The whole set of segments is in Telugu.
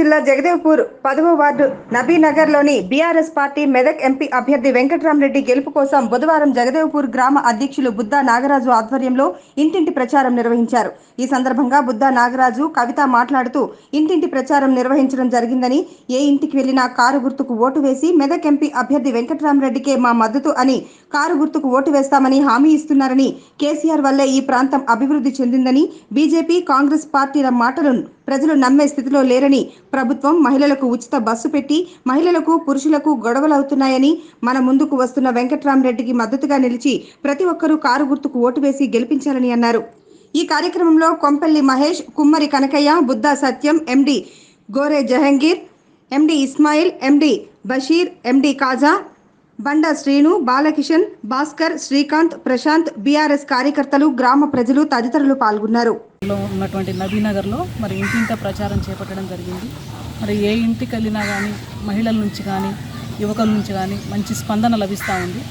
జిల్లా జగదేవ్పూర్ పదవ వార్డు నబీనగర్లోని బీఆర్ఎస్ పార్టీ మెదక్ ఎంపీ అభ్యర్థి వెంకట్రామరెడ్డి గెలుపు కోసం బుధవారం జగదేవ్పూర్ గ్రామ అధ్యక్షులు బుద్ధా నాగరాజు ఆధ్వర్యంలో ఇంటింటి ప్రచారం నిర్వహించారు. ఈ సందర్భంగా బుద్ధా నాగరాజు కవిత మాట్లాడుతూ ఇంటింటి ప్రచారం నిర్వహించడం జరిగిందని ఏ ఇంటికి వెళ్ళినా కారు గుర్తుకు ఓటు వేసి మెదక్ ఎంపీ అభ్యర్థి వెంకట్రామరెడ్డికే మా మద్దతు అని కారు గుర్తుకు ఓటు వేస్తామని హామీ ఇస్తున్నారని కేసీఆర్ వల్లే ఈ ప్రాంతం అభివృద్ధి చెందిందని బీజేపీ కాంగ్రెస్ పార్టీల మాటలను ప్రజలు నమ్మే స్థితిలో లేరని ప్రభుత్వం మహిళలకు ఉచిత బస్సు పెట్టి మహిళలకు పురుషులకు గొడవలవుతున్నాయని మన ముందుకు వస్తున్న వెంకట్రామరెడ్డికి మద్దతుగా నిలిచి ప్రతి ఒక్కరూ కారు గుర్తుకు ఓటు వేసి గెలిపించాలని అన్నారు. ఈ కార్యక్రమంలో Kompally Mahesh Kummari Kanakaiah Buddha Satyam MD Gore Jahangir MD Ismail MD Basheer MD Khaja Banda Srinu Balakishan Bhaskar Srikanth Prashanth BRS కార్యకర్తలు గ్రామ ప్రజలు తదితరులు పాల్గొన్నారు. ఉన్నటువంటి నబీనగర్లో మరి ఇంటింట ప్రచారం చేపట్టడం జరిగింది. మరి ఏ ఇంటికి వెళ్ళినా కానీ మహిళల నుంచి కానీ యువకుల నుంచి కానీ మంచి స్పందన లభిస్తూ ఉంది.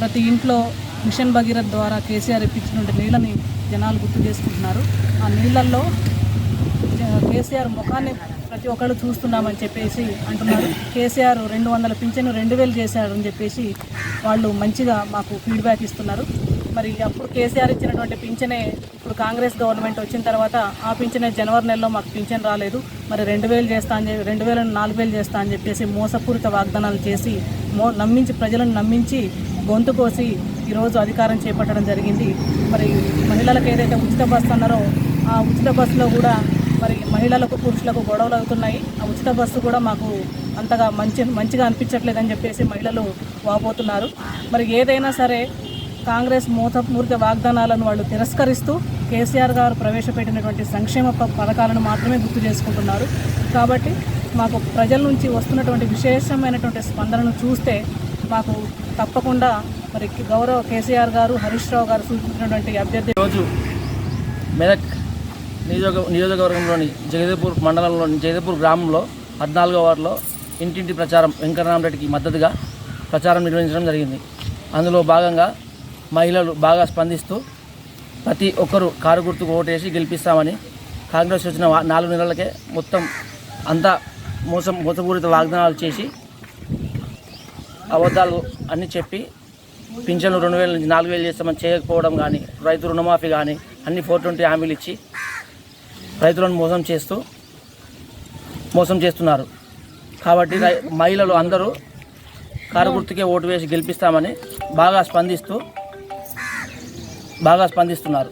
ప్రతి ఇంట్లో మిషన్ భగీరథ్ ద్వారా కేసీఆర్ ఇప్పించిన నీళ్ళని జనాలు గుర్తు చేసుకుంటున్నారు. ఆ నీళ్ళల్లో కేసీఆర్ ముఖాన్ని ప్రతి ఒక్కళ్ళు చూస్తున్నామని చెప్పేసి అంటున్నారు. కేసీఆర్ రెండు వందల పింఛను రెండు వేలు చేశారని చెప్పేసి వాళ్ళు మంచిగా మాకు ఫీడ్బ్యాక్ ఇస్తున్నారు. మరి అప్పుడు కేసీఆర్ ఇచ్చినటువంటి పింఛనే ఇప్పుడు కాంగ్రెస్ గవర్నమెంట్ వచ్చిన తర్వాత ఆ పింఛనే జనవరి నెలలో మాకు పింఛన్ రాలేదు. మరి రెండు వేలు చేస్తా అని చెప్పి రెండు వేలను నాలుగు వేలు చేస్తా అని చెప్పేసి మోసపూరిత వాగ్దానాలు చేసి మో నమ్మించి ప్రజలను నమ్మించి గొంతు కోసి ఈరోజు అధికారం చేపట్టడం జరిగింది. మరి మహిళలకు ఏదైతే ఉచిత బస్సు అన్నారో ఆ ఉచిత బస్సులో కూడా మరి మహిళలకు పురుషులకు గొడవలు అవుతున్నాయి. ఆ ఉచిత బస్సు కూడా మాకు అంతగా మంచి మంచిగా అనిపించట్లేదని చెప్పేసి మహిళలు వాపోతున్నారు. మరి ఏదైనా సరే కాంగ్రెస్ మూతపూరిత వాగ్దానాలను వాళ్ళు తిరస్కరిస్తూ కేసీఆర్ గారు ప్రవేశపెట్టినటువంటి సంక్షేమ పథకాలను మాత్రమే గుర్తు చేసుకుంటున్నారు. కాబట్టి మాకు ప్రజల నుంచి వస్తున్నటువంటి విశేషమైనటువంటి స్పందనను చూస్తే మాకు తప్పకుండా మరి గౌరవ కేసీఆర్ గారు హరీష్ రావు గారు సూచించినటువంటి అభ్యర్థి రోజు మెదక్ నియోజక నియోజకవర్గంలోని జగదేపూర్ మండలంలోని జగదేపూర్ గ్రామంలో పద్నాలుగో వార్డులో ఇంటింటి ప్రచారం వెంకటరామరెడ్డికి మద్దతుగా ప్రచారం నిర్వహించడం జరిగింది. అందులో భాగంగా మహిళలు బాగా స్పందిస్తూ ప్రతి ఒక్కరూ కారు గుర్తుకు ఓటేసి గెలిపిస్తామని కాంగ్రెస్ వచ్చిన నాలుగు నెలలకే మొత్తం అంతా మోసం మోసపూరిత వాగ్దానాలు చేసి అబద్ధాలు అన్నీ చెప్పి పింఛన్లు రెండు వేల నుంచి నాలుగు వేలు చేస్తామని చేయకపోవడం కానీ రైతు రుణమాఫీ కానీ అన్ని ఫోర్ ట్వంటీ హామీలు ఇచ్చి రైతులను మోసం చేస్తూ మోసం చేస్తున్నారు. కాబట్టి మహిళలు అందరూ కారు గుర్తుకే ఓటు వేసి గెలిపిస్తామని బాగా స్పందిస్తూ బాగా స్పందిస్తున్నారు.